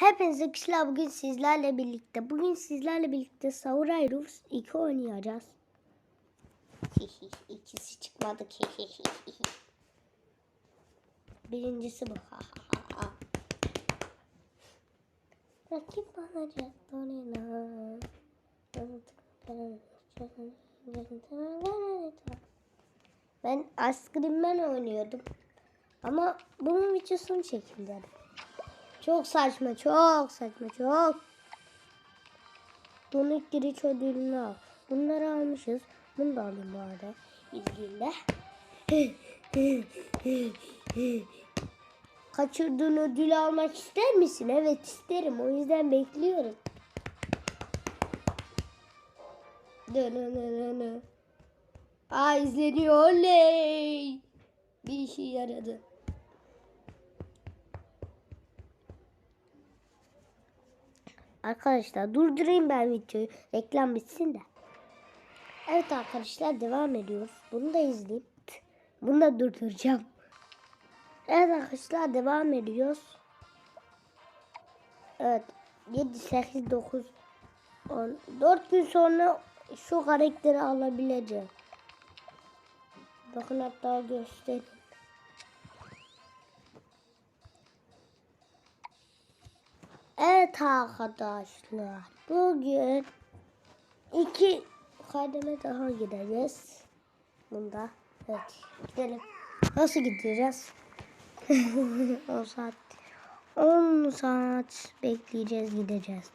Hepinize kişiler bugün sizlerle birlikte. Bugün sizlerle birlikte Samurai Rus 2 oynayacağız. İkisi çıkmadı. Birincisi bu. Rakip bana Donina. Ben Man oynuyordum. Ama bunun videosunu çekeyim dedim. Çok saçma, çok saçma, çok. Bunun giriş ödülünü al. Bunları almışız. Bunu da alayım bu arada. İzninle. Kaçırdığın ödülü almak ister misin? Evet isterim. O yüzden bekliyorum. Aa izleniyor. Oley. Bir işe yaradı. Arkadaşlar durdurayım ben videoyu. Reklam bitsin de. Evet arkadaşlar devam ediyoruz. Bunu da izleyeyim. Bunu da durduracağım. Evet arkadaşlar devam ediyoruz. Evet. 7, 8, 9, 10. 4 gün sonra şu karakteri alabileceğim. Bakın hatta göstereyim. Evet arkadaşlar. Bugün iki kademe daha gideceğiz. Bunda. Evet. Gidelim. Nasıl gideceğiz? 10 saat. 10 saat bekleyeceğiz gideceğiz.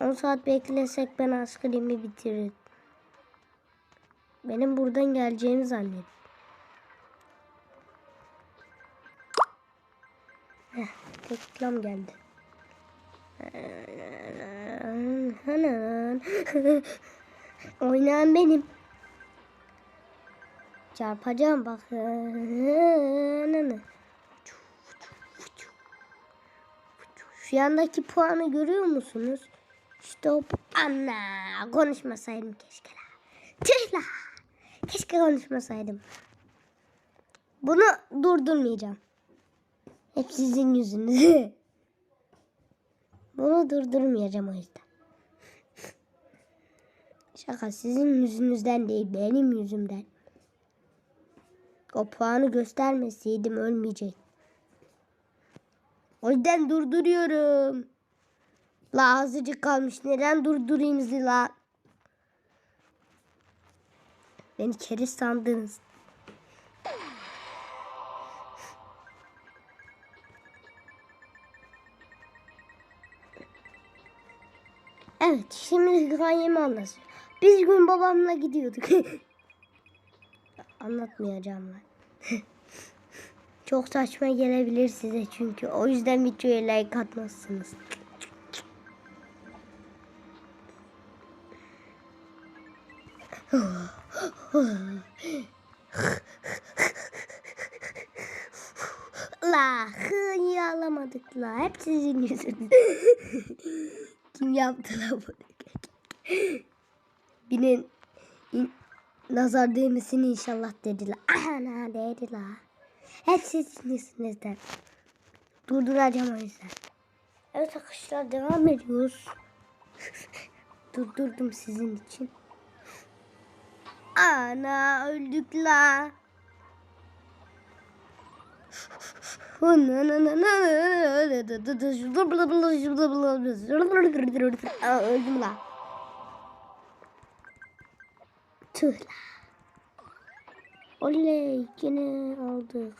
10 saat beklesek ben askerimi bitiririm. Benim buradan geleceğimi zannet. Heh, reklam geldi. Oynayan benim. Çarpacağım bak. Şu yandaki puanı görüyor musunuz? İşte o Anna konuşmasaydım keşke. la. Tüh la. Keşke konuşmasaydım. Bunu durdurmayacağım. Hep sizin yüzünüz. Bunu durdurmayacağım o yüzden. Şaka sizin yüzünüzden değil benim yüzümden. O puanı göstermeseydim ölmeyecek. O yüzden durduruyorum. La azıcık kalmış. Neden durdurayım sizi la? Beni keriz sandınız. Evet şimdi hikayemi anlatacağım. Biz gün babamla gidiyorduk. Anlatmayacağım ben. Çok saçma gelebilir size çünkü. O yüzden videoya like atmazsınız. La iyi alamadık la. Hep sizin yüzünüz. Kim yaptı la bunu? Birinin in- nazar değmesin inşallah dediler. Ana dediler. Hep sizin yüzünüzden. Durduracağım o yüzden. Evet arkadaşlar devam ediyoruz. Durdurdum sizin için. Ana öldük la. Öldüm la. Tüh la. Oley yine aldık.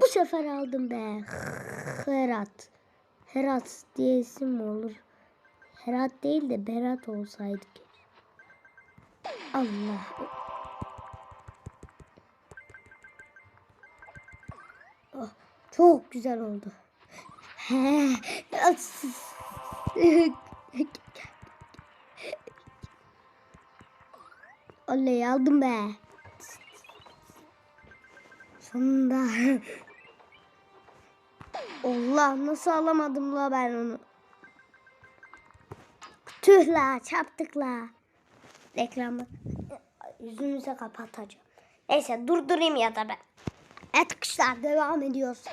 Bu sefer aldım be. Herat. Herat diye isim olur? Herat değil de Berat olsaydı keşke. Allah. Oh, çok güzel oldu. Oley aldım be. Sonunda. Allah nasıl alamadım la ben onu. Tüh la çarptık la. Reklamı. yüzünüze kapatacağım. Neyse durdurayım ya da ben. Evet kuşlar devam ediyoruz.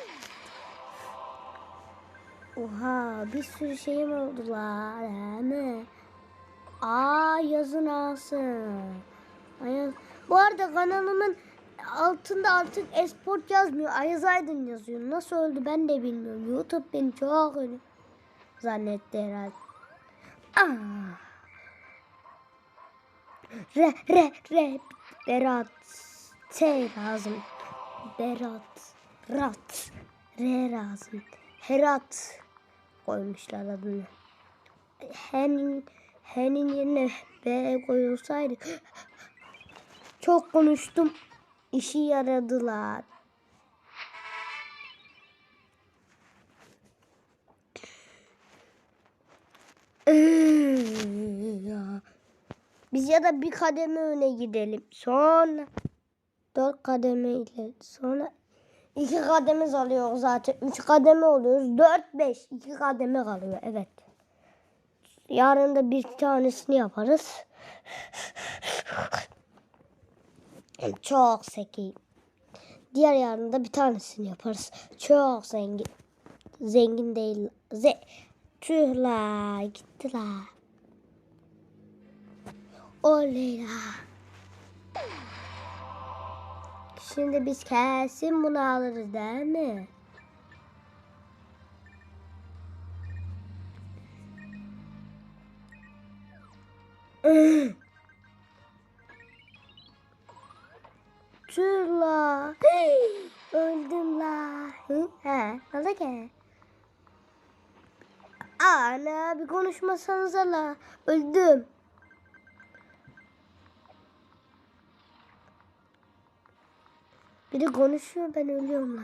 Oha bir sürü şeyim oldular. He mi? Aa yazın alsın. Ayaz. Bu arada kanalımın altında artık esport yazmıyor. Ayaz Aydın yazıyor. Nasıl öldü ben de bilmiyorum. YouTube beni çok öyle zannetti herhalde. Aa. Re re re Berat T lazım. Berat Rat R lazım. Herat koymuşlar adını. Hen'in Hen'in yerine B koyulsaydı çok konuştum. İşi yaradılar. Ya. Biz ya da bir kademe öne gidelim. Sonra dört kademe ile sonra iki kademiz alıyor zaten. Üç kademe oluyoruz. Dört beş. iki kademe kalıyor. Evet. Yarın da bir tanesini yaparız. Çok zeki. Diğer yarın da bir tanesini yaparız. Çok zengin. Zengin değil. Ze Tüh la gitti. La. Şimdi biz kesin bunu alırız değil mi? Tüh la. Öldüm la. Hı? He, ne ki? Ana bir konuşmasanıza la. Öldüm. Biri konuşuyor ben ölüyorum la.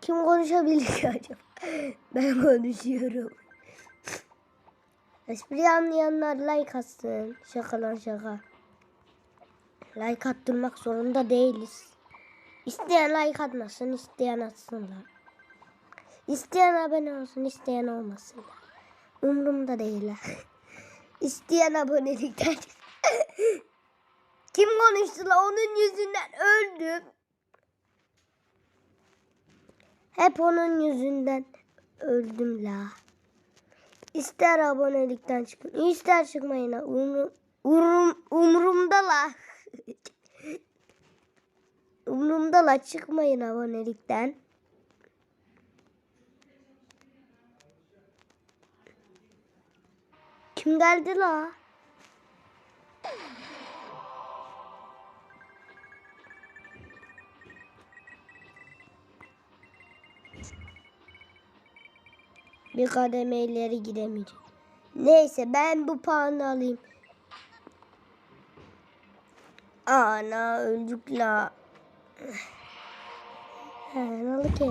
Kim konuşabilir ki acaba? Ben konuşuyorum. Espri anlayanlar like atsın. Şaka lan şaka. Like attırmak zorunda değiliz. İsteyen like atmasın, isteyen atsınlar. İsteyen abone olsun, isteyen olmasın. Umurumda değil. İsteyen abonelikten. Kim konuştu la? Onun yüzünden öldüm. Hep onun yüzünden öldüm la. İster abonelikten çıkın, ister çıkmayın la. Umur, urum, umurumda la. umurumda la çıkmayın abonelikten. Kim geldi la? Bir kademe ileri gidemeyeceğim. Neyse ben bu puanı alayım. Ana öldük la. Oldu ki?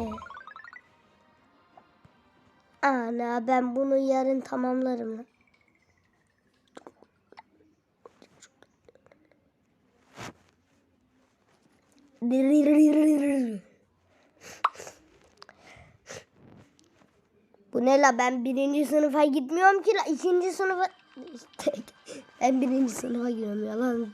Ana ben bunu yarın tamamlarım lan. Ne la ben birinci sınıfa gitmiyorum ki la ikinci sınıfa ben birinci sınıfa gidiyorum yalan.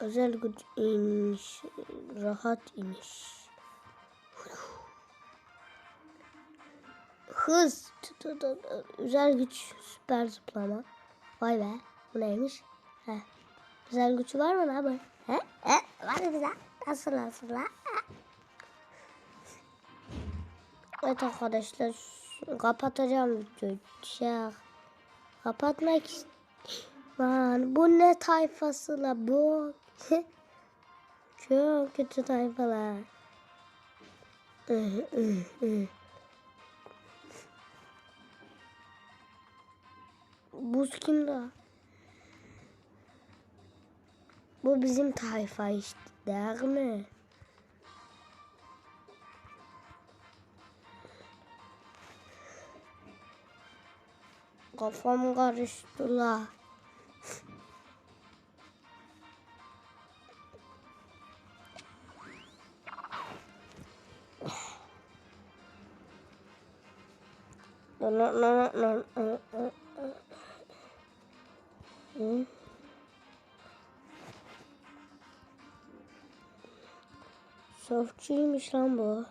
Özel güç iniş, rahat iniş. Hız, özel güç, süper zıplama. Vay be, bu neymiş? He. Özel gücü var mı lan? He? He? Var mı bize? Nasıl nasıl lan? Evet arkadaşlar, kapatacağım. Şey, kapatmak istiyorum. Lan bu ne tayfası la bu? Çok kötü tayfalar. Buz kim la? Bu bizim tayfa işte değil mi? Kafam karıştı la. Hı? Sofçuymuş lan bu.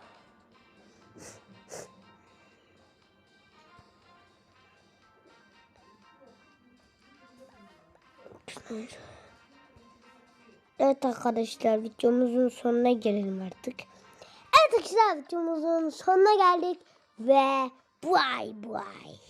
Evet arkadaşlar videomuzun sonuna gelelim artık. Evet arkadaşlar videomuzun sonuna geldik ve bye bye.